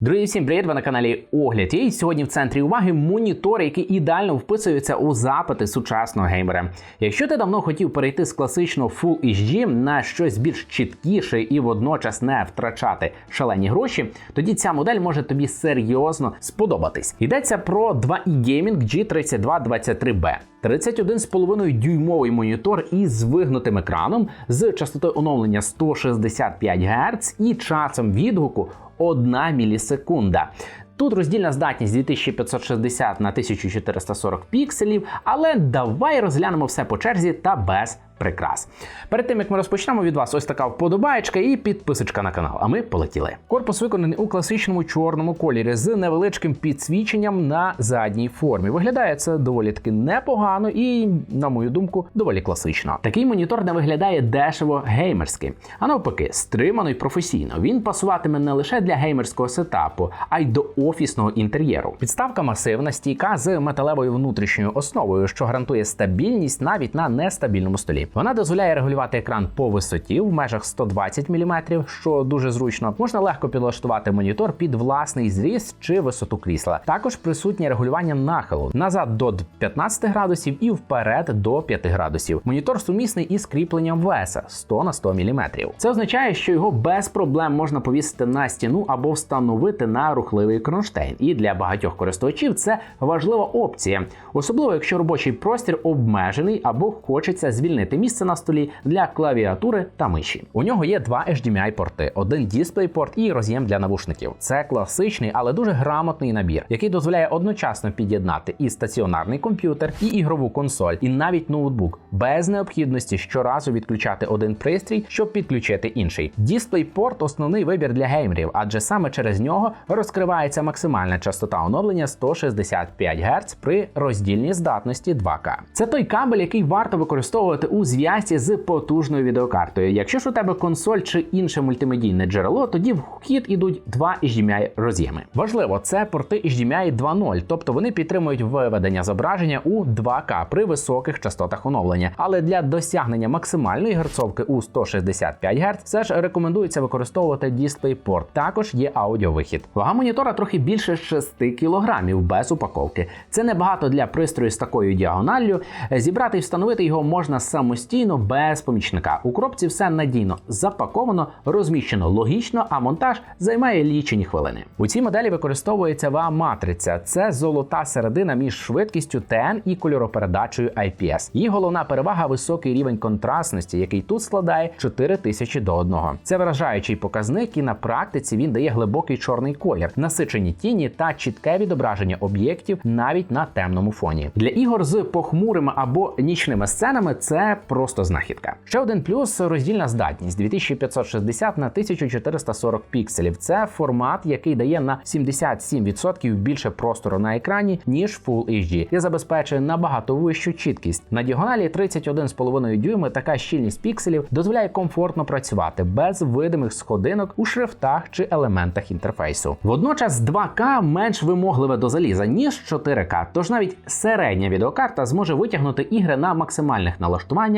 Друзі, всім привіт! Ви на каналі Огляд. І сьогодні в центрі уваги монітор, який ідеально вписується у запити сучасного геймера. Якщо ти давно хотів перейти з класичного Full HD на щось більш чіткіше і водночас не втрачати шалені гроші, тоді ця модель може тобі серйозно сподобатись. Йдеться про 2 e Gaming G3223B. 31,5 дюймовий монітор із вигнутим екраном з частотою оновлення 165 Гц і часом відгуку 1 мілісекунда. Тут роздільна здатність 2560 на 1440 пікселів, але давай розглянемо все по черзі та без прикрас. Перед тим як ми розпочнемо від вас ось така вподобаєчка і підписочка на канал. А ми полетіли. Корпус виконаний у класичному чорному кольорі з невеличким підсвіченням на задній формі. Виглядає це доволі таки непогано і, на мою думку, доволі класично. Такий монітор не виглядає дешево геймерськи, а навпаки, стримано і професійно. Він пасуватиме не лише для геймерського сетапу, а й до офісного інтер'єру. Підставка масивна, стійка з металевою внутрішньою основою, що гарантує стабільність навіть на нестабільному столі. Вона дозволяє регулювати екран по висоті в межах 120 мм, що дуже зручно. Можна легко підлаштувати монітор під власний зріст чи висоту крісла. Також присутнє регулювання нахилу назад до 15 градусів і вперед до 5 градусів. Монітор сумісний із кріпленням веса 100 на 100 мм. Це означає, що його без проблем можна повісити на стіну або встановити на рухливий кронштейн. І для багатьох користувачів це важлива опція, особливо якщо робочий простір обмежений або хочеться звільнити місце на столі для клавіатури та миші. У нього є два HDMI порти, один DisplayPort і роз'єм для навушників. Це класичний, але дуже грамотний набір, який дозволяє одночасно під'єднати і стаціонарний комп'ютер, і ігрову консоль, і навіть ноутбук, без необхідності щоразу відключати один пристрій, щоб підключити інший. DisplayPort – основний вибір для геймерів, адже саме через нього розкривається максимальна частота оновлення 165 Гц при роздільній здатності 2К. Це той кабель, який варто використовувати у зв'язці з потужною відеокартою. Якщо ж у тебе консоль чи інше мультимедійне джерело, тоді в хід ідуть два HDMI роз'єми. Важливо, це порти HDMI 2.0, тобто вони підтримують виведення зображення у 2К при високих частотах оновлення. Але для досягнення максимальної герцовки у 165 Гц все ж рекомендується використовувати DisplayPort. Також є аудіовихід. Вага монітора трохи більше 6 кг без упаковки. Це небагато для пристрою з такою діагоналлю. Зібрати і встановити його можна самостійно без помічника. У коробці все надійно запаковано, розміщено логічно, а монтаж займає лічені хвилини. У цій моделі використовується ва матриця. Це золота середина між швидкістю TN і кольоропередачею IPS. Її головна перевага високий рівень контрастності, який тут складає 4000 до 1. Це вражаючий показник, і на практиці він дає глибокий чорний колір, насичені тіні та чітке відображення об'єктів навіть на темному фоні. Для ігор з похмурими або нічними сценами це просто знахідка. Ще один плюс роздільна здатність 2560 на 1440 пікселів. Це формат, який дає на 77% більше простору на екрані, ніж Full HD, і забезпечує набагато вищу чіткість. На діагоналі 31,5 дюйми така щільність пікселів дозволяє комфортно працювати без видимих сходинок у шрифтах чи елементах інтерфейсу. Водночас 2К менш вимогливе до заліза, ніж 4К, тож навіть середня відеокарта зможе витягнути ігри на максимальних налаштуваннях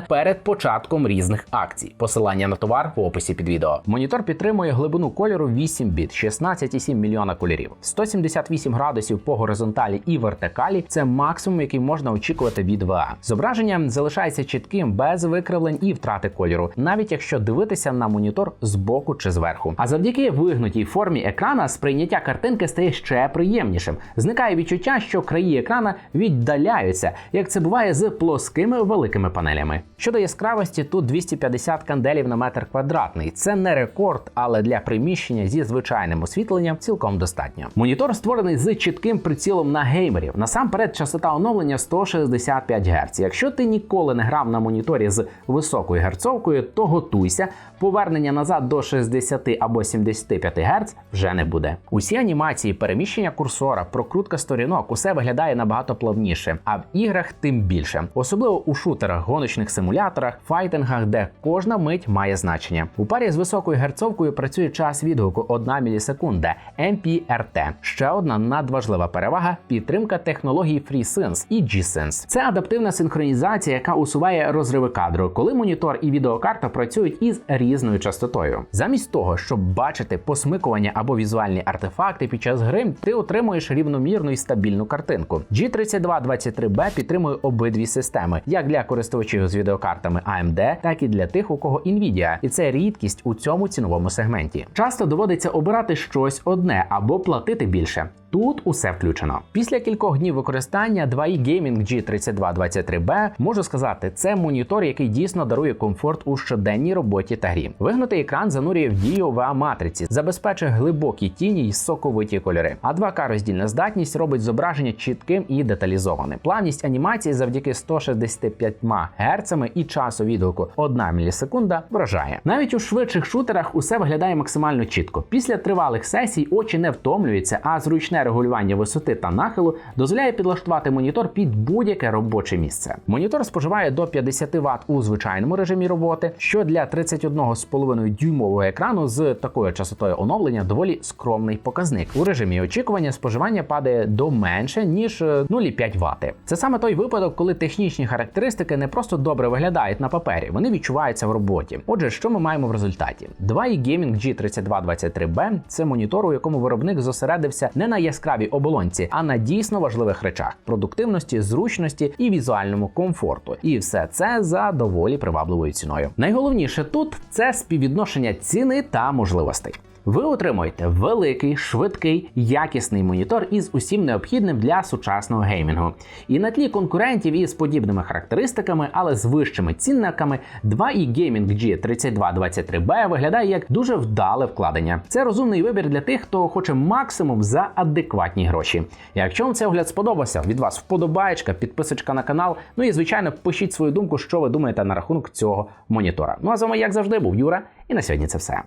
перед початком різних акцій. Посилання на товар в описі під відео. Монітор підтримує глибину кольору 8 біт, 16,7 мільйона кольорів, 178 градусів по горизонталі і вертикалі. Це максимум, який можна очікувати від VA. Зображення залишається чітким, без викривлень і втрати кольору, навіть якщо дивитися на монітор збоку чи зверху. А завдяки вигнутій формі екрана сприйняття картинки стає ще приємнішим. Зникає відчуття, що краї екрана віддаляються, як це буває з плоскими великими панелями. Щодо яскравості, тут 250 канделів на метр квадратний. Це не рекорд, але для приміщення зі звичайним освітленням цілком достатньо. Монітор створений з чітким прицілом на геймерів. Насамперед, частота оновлення 165 Гц. Якщо ти ніколи не грав на моніторі з високою герцовкою, то готуйся. Повернення назад до 60 або 75 Гц вже не буде. Усі анімації, переміщення курсора, прокрутка сторінок, усе виглядає набагато плавніше, а в іграх тим більше, особливо у шутерах, гоночних симуляторах, файтингах, де кожна мить має значення. У парі з високою герцовкою працює час відгуку 1 мілісекунда MPRT. Ще одна надважлива перевага підтримка технологій FreeSense і G-Sense. Це адаптивна синхронізація, яка усуває розриви кадру, коли монітор і відеокарта працюють із різною частотою. Замість того, щоб бачити посмикування або візуальні артефакти під час гри, ти отримуєш рівномірну і стабільну картинку. G3223B підтримує обидві системи, як для користувачів з відеокартами AMD, так і для тих, у кого Nvidia. І це рідкість у цьому ціновому сегменті. Часто доводиться обирати щось одне або платити більше. Тут усе включено. Після кількох днів використання 2i Gaming G3223B можу сказати, це монітор, який дійсно дарує комфорт у щоденній роботі та грі. Вигнутий екран занурює в дію va матриці, забезпечує глибокі тіні й соковиті кольори. А 2К роздільна здатність робить зображення чітким і деталізованим. Плавність анімації завдяки 165 Гц і часу відгуку 1 мілісекунда вражає. Навіть у швидших шутерах усе виглядає максимально чітко. Після тривалих сесій очі не втомлюються, а зручне регулювання висоти та нахилу дозволяє підлаштувати монітор під будь-яке робоче місце. Монітор споживає до 50 Вт у звичайному режимі роботи, що для 31,5 дюймового екрану з такою частотою оновлення доволі скромний показник. У режимі очікування споживання падає до менше ніж е, 0,5 Вт. Це саме той випадок, коли технічні характеристики не просто добре виглядають на папері, вони відчуваються в роботі. Отже, що ми маємо в результаті? 2i Gaming G3223B – це монітор, у якому виробник зосередився не на яскравій оболонці, а на дійсно важливих речах: продуктивності, зручності і візуальному комфорту. І все це за доволі привабливою ціною. Найголовніше тут це співвідношення ціни та можливостей. Ви отримуєте великий, швидкий, якісний монітор із усім необхідним для сучасного геймінгу. І на тлі конкурентів із подібними характеристиками, але з вищими цінниками, 2i Gaming G3223B виглядає як дуже вдале вкладення. Це розумний вибір для тих, хто хоче максимум за адекватні гроші. Якщо вам цей огляд сподобався, від вас вподобаєчка, підписочка на канал. Ну і звичайно, пишіть свою думку, що ви думаєте на рахунок цього монітора. Ну а з вами, як завжди, був Юра, і на сьогодні це все.